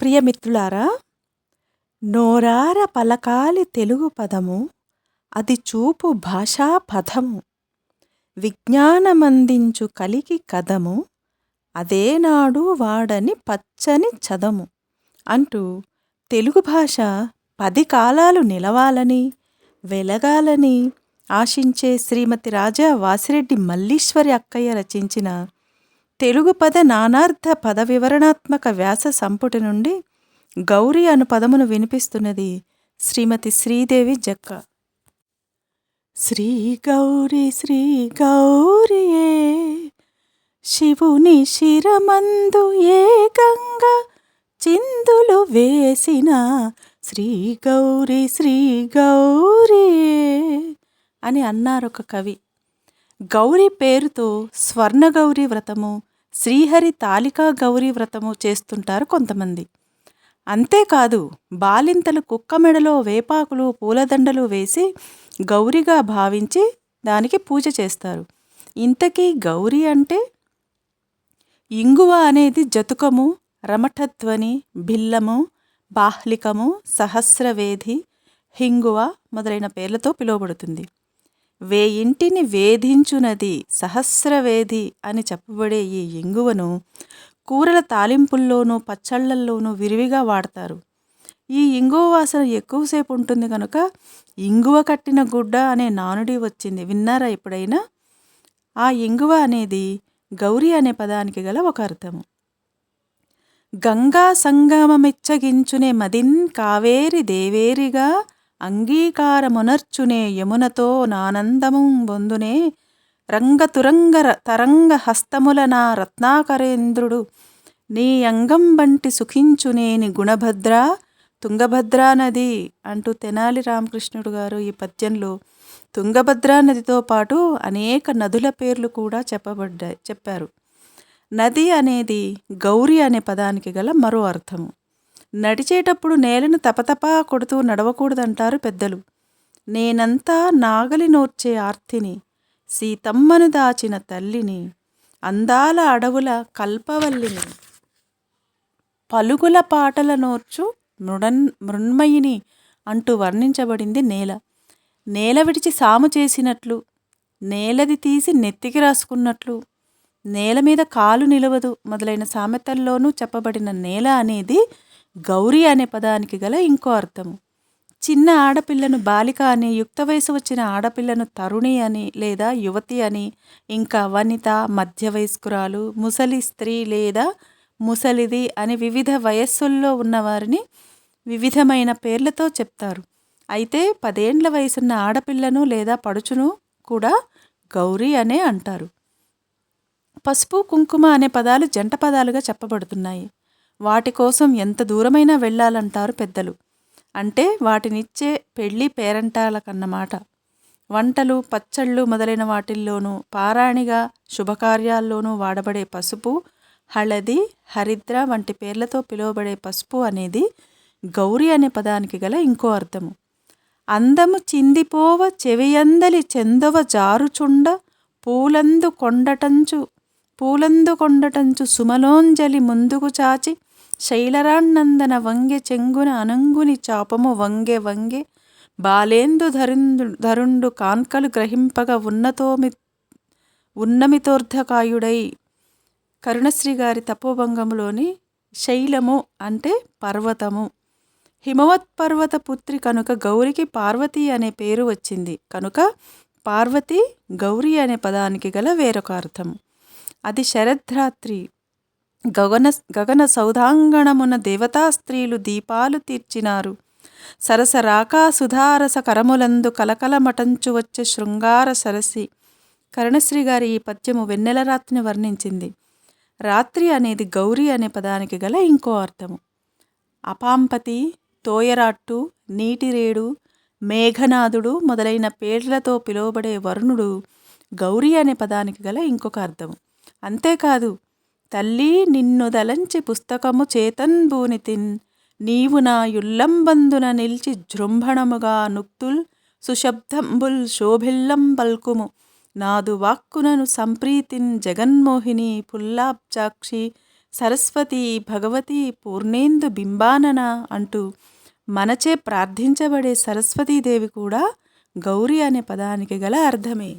ప్రియమిత్రులారా నోరార పలకాలి తెలుగు పదము అది చూపు భాషా పదము. విజ్ఞానమందించు కలికి కదము అదేనాడు వాడని పచ్చని చదము. అంటూ తెలుగు భాష పది కాలాలు నిలవాలని వెలగాలని ఆశించే శ్రీమతి రాజా వాసిరెడ్డి మల్లీశ్వరి అక్కయ్య రచించిన తెలుగు పద నానార్థ పద వివరణాత్మక వ్యాస సంపుటి నుండి గౌరి అను పదమును వినిపిస్తున్నది శ్రీమతి శ్రీదేవి జక్క. శ్రీ గౌరి శ్రీ గౌరియే శివుని శిరమందు ఏ గంగ చిందులు వేసిన శ్రీ గౌరి శ్రీ గౌరియే అని అన్నారు ఒక కవి. గౌరీ పేరుతో స్వర్ణగౌరి వ్రతము శ్రీహరి తాలికా గౌరీ వ్రతము చేస్తుంటారు కొంతమంది. అంతేకాదు బాలింతలు కుక్క మెడలో వేపాకులు పూలదండలు వేసి గౌరిగా భావించి దానికి పూజ చేస్తారు. ఇంతకీ గౌరీ అంటే? ఇంగువ అనేది జతుకము రమఠధ్వని బిల్లము బాహ్లికము సహస్రవేధి హింగువ మొదలైన పేర్లతో పిలువబడుతుంది. వేయింటిని వేధించునది సహస్రవేధి అని చెప్పబడే ఈ ఇంగువను కూరల తాలింపుల్లోనూ పచ్చళ్ళల్లోనూ విరివిగా వాడతారు. ఈ ఇంగువ వాసన ఎక్కువసేపు ఉంటుంది కనుక ఇంగువ కట్టిన గుడ్డ అనే నానుడి వచ్చింది. విన్నారా ఎప్పుడైనా? ఆ ఇంగువ అనేది గౌరీ అనే పదానికి గల ఒక అర్థము. గంగా సంగమమిచ్చగించునే మదిన్ కావేరి దేవేరిగా అంగీకారమునర్చునే యమునతో నానందము బొందునే రంగతురంగ తరంగ హస్తముల నా రత్నాకరేంద్రుడు. నీ అంగం బంటి సుఖించునేని గుణభద్ర తుంగభద్రా నది అంటూ తెనాలి రామకృష్ణుడు గారు ఈ పద్యంలో తుంగభద్రా నదితో పాటు అనేక నదుల పేర్లు కూడా చెప్పబడ్డాయి చెప్పారు. నది అనేది గౌరి అనే పదానికి గల మరో అర్థము. నడిచేటప్పుడు నేలను తపతపా కొడుతూ నడవకూడదంటారు పెద్దలు. నేనంతా నాగలి నోర్చే ఆర్తిని సీతమ్మను దాచిన తల్లిని అందాల అడవుల కల్పవల్లిని. పలుగుల పాటల నోర్చు మృడన్ మృణ్మయిని అంటూ వర్ణించబడింది నేల. నేల విడిచి సాము చేసినట్లు నేలది తీసి నెత్తికి రాసుకున్నట్లు నేల మీద కాలు నిలవదు మొదలైన సామెతల్లోనూ చెప్పబడిన నేల అనేది గౌరీ అనే పదానికి గల ఇంకో అర్థము. చిన్న ఆడపిల్లను బాలిక అని యుక్త వయసు వచ్చిన ఆడపిల్లను తరుణి అని లేదా యువతి అని ఇంకా వనిత మధ్య వయస్కురాలు ముసలి స్త్రీ లేదా ముసలిది అని వివిధ వయస్సుల్లో ఉన్నవారిని వివిధమైన పేర్లతో చెప్తారు. అయితే పదేండ్ల వయసున్న ఆడపిల్లను లేదా పడుచును కూడా గౌరీ అనే అంటారు. పసుపు కుంకుమ అనే పదాలు జంట పదాలుగా చెప్పబడుతున్నాయి. వాటి కోసం ఎంత దూరమైనా వెళ్ళాలంటారు పెద్దలు. అంటే వాటినిచ్చే పెళ్ళి పేరంటాలకన్నమాట. వంటలు పచ్చళ్ళు మొదలైన వాటిల్లోనూ పారాణిగా శుభకార్యాల్లోనూ వాడబడే పసుపు హళది హరిద్ర వంటి పేర్లతో పిలువబడే పసుపు అనేది గౌరి అనే పదానికి గల ఇంకో అర్థము. అందము చిందిపోవ చెవియందలి చెందవ జారుచుండ పూలందు కొండటంచు పూలందు కొండటంచు సుమలోంజలి ముందుకు చాచి శైలరాన్నందన వంగె చెంగున అనంగుని చాపము వంగె వంగె బాలేందు ధరుండు ధరుండు కాన్కలు గ్రహింపగ ఉన్నతోమి ఉన్నమితోర్ధకాయుడై. కరుణశ్రీ గారి తపోభంగంలోని శైలము అంటే పర్వతము. హిమవత్ పర్వత పుత్రి కనుక గౌరికి పార్వతి అనే పేరు వచ్చింది. కనుక పార్వతి గౌరీ అనే పదానికి గల వేరొక అర్థం. అది శరద్రాత్రి. గగన గగన సౌధాంగణమున దేవతా స్త్రీలు దీపాలు తీర్చినారు. సరసరాకా సుధారస కరములందు కలకలమటంచు వచ్చే శృంగార సరసి. కరుణశ్రీ గారి ఈ పద్యము వెన్నెల రాత్రిని వర్ణించింది. రాత్రి అనేది గౌరీ అనే పదానికి గల ఇంకో అర్థము. అపాంపతి తోయరాట్టు నీటిరేడు మేఘనాథుడు మొదలైన పేర్లతో పిలువబడే వరుణుడు గౌరీ అనే పదానికి గల ఇంకొక అర్థము. అంతేకాదు తల్లి నిన్ను దలంచి పుస్తకము చేతన్బూనితిన్ నీవు నా యుల్లంబందున నిలిచి జృంభణముగా నుక్తుల్ సుశబ్దంబుల్ శోభిల్లం పల్కుము. నాదు వాక్కునను సంప్రీతిన్ జగన్మోహిని పుల్లాబ్జాక్షి సరస్వతి భగవతి పూర్ణేందు బింబానన అంటూ మనచే ప్రార్థించబడే సరస్వతీదేవి కూడా గౌరీ అనే పదానికి గల అర్థమే.